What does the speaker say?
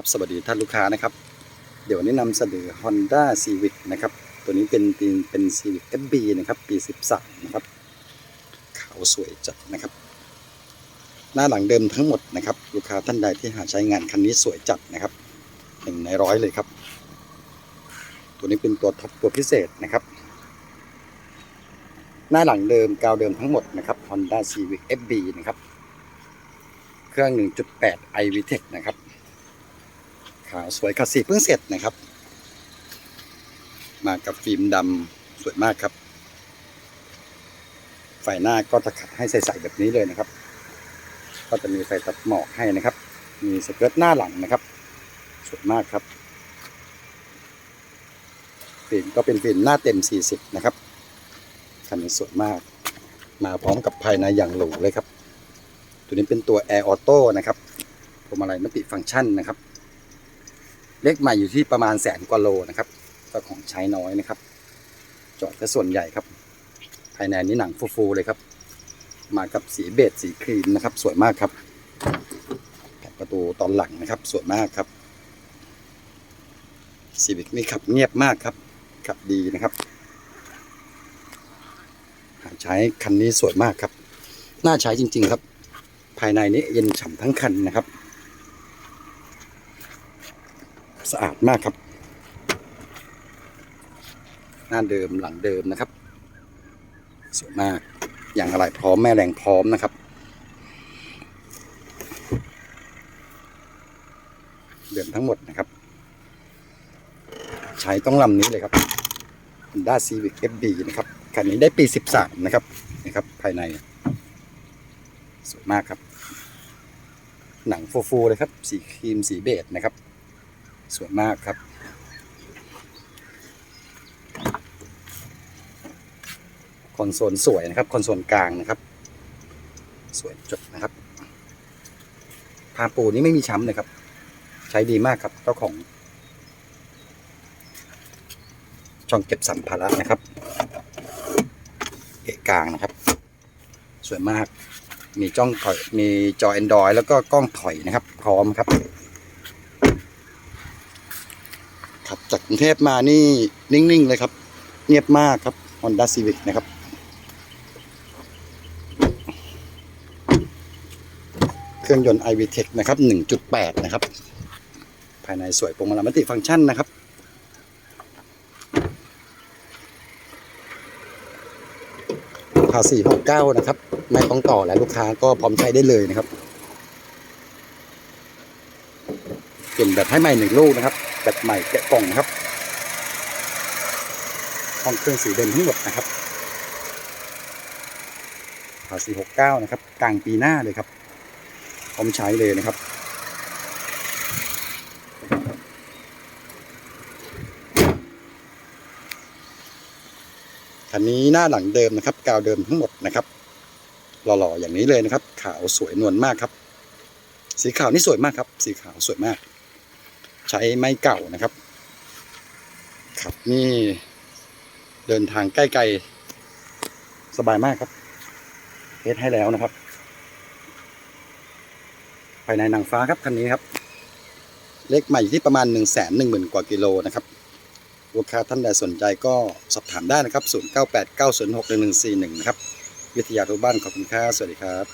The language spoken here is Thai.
ครับสวัสดีท่านลูกค้านะครับ เดี๋ยววันนี้นำเสนอ Honda Civic นะครับตัวนี้เป็นเป็นเป็น Civic FB นะครับปี 13 นะครับขาวสวยจัดนะครับ หน้าหลังเดิมทั้งหมดนะครับ ลูกค้าท่านใดที่หาใช้งานคันนี้สวยจัดนะครับหนึ่งในร้อยเลยครับ ตัวนี้เป็นตัวท็อปตัวพิเศษนะครับ หน้าหลังเดิมกาวเดิมทั้งหมดนะครับ Honda Civic FB นะครับ เครื่อง 1.8 iVTEC นะครับ ขาวสวยคัสสีเพิ่งเสร็จนะครับ มากับฟิล์มดำสวยมากครับไฟหน้าก็จะขัดให้ใสๆแบบนี้เลยนะครับ ก็จะมีไฟตัดหมอกให้นะครับ มีสเกิร์ตหน้าหลังนะครับ สวยมากครับ ฟิล์มก็เป็นฟิล์มหน้าเต็ม 40 นะครับคันนี้สวยมาก มาพร้อมกับภายในอย่างหรูเลยครับ ตัวนี้เป็นตัว Air Auto นะครับพวงมาลัยมัลติฟังก์ชันนะครับ เลขใหม่อยู่ที่ประมาณแสนกว่าโลนะครับ ก็ของใช้น้อยนะครับ จอดแต่ส่วนใหญ่ครับ ภายในนี้หนังฟูๆเลยครับ มากับสีเบจสีครีมนะครับ สวยมากครับประตูตอนหลังนะครับ สวยมากครับซีวิกนี่ขับเงียบมากครับ ขับดีนะครับหาใช้คันนี้สวยมากครับ น่าใช้จริง ๆ ครับ ภายในนี้เย็นฉ่ำทั้งคันนะครับ สะอาดมากครับ หน้าเดิมหลังเดิมนะครับ สวยมาก อย่างอะไรพร้อมแม่แรงพร้อมนะครับ เดิมทั้งหมดนะครับ ใช้ต้องลำนี้เลยครับ Honda Civic FB นะครับคันนี้ได้ปี 13 นะครับนี่ครับ ภายใน สวยมากครับ หนังฟูๆเลยครับ สีครีมสีเบจนะครับ สวยมากครับ คอนโซลสวยนะครับ คอนโซลกลางนะครับ สวยจดนะครับพาปูนี้ไม่มีช้ำเลยครับ ใช้ดีมากครับเจ้าของ ช่องเก็บสัมภาระนะครับ เกะกลางนะครับ สวยมาก มีจ้องถอย มีจอ Android แล้วก็กล้องถอยนะครับ พร้อมครับ ขับ จากกรุงเทพมานี่นิ่งๆเลยครับ เงียบมากครับ Honda Civic นะครับเครื่องยนต์ iVTEC นะครับ 1.8 นะครับ ภายในสวยพวงมาลัยมัติฟังก์ชันนะครับ ภาษี69 นะครับ ไม่ต้องต่อแล้วลูกค้าก็พร้อมใช้ได้เลยนะครับ เปลี่ยนแบบให้ใหม่หนึ่งลูกนะครับ แบบใหม่แกะกล่องนะครับ ห้องเครื่องสีเดิมทั้งหมดนะครับภาษี69นะครับ กลางปีหน้าเลยครับ พร้อมใช้เลยนะครับคันนี้หน้าหลังเดิมนะครับ กาวเดิมทั้งหมดนะครับ หล่อๆอย่างนี้เลยนะครับ ขาวสวยนวลมากครับ สีขาวนี่สวยมากครับ สีขาวสวยมาก ใช้ไม้เก่านะครับขับนี่ เดินทางใกล้ๆสบายมากครับเทสให้แล้วนะครับ ภายในนางฟ้าครับคันนี้ครับ เลขใหม่อยู่ที่ประมาณ1นึ่งแสนหนึ่งหมื่นกว่ากิโลนะครับลูกค้าท่านใดสนใจก็สอบถามได้นะครับ 0989061141 นะครับ วิทยาทุบ้านขอบคุณครับสวัสดีครับ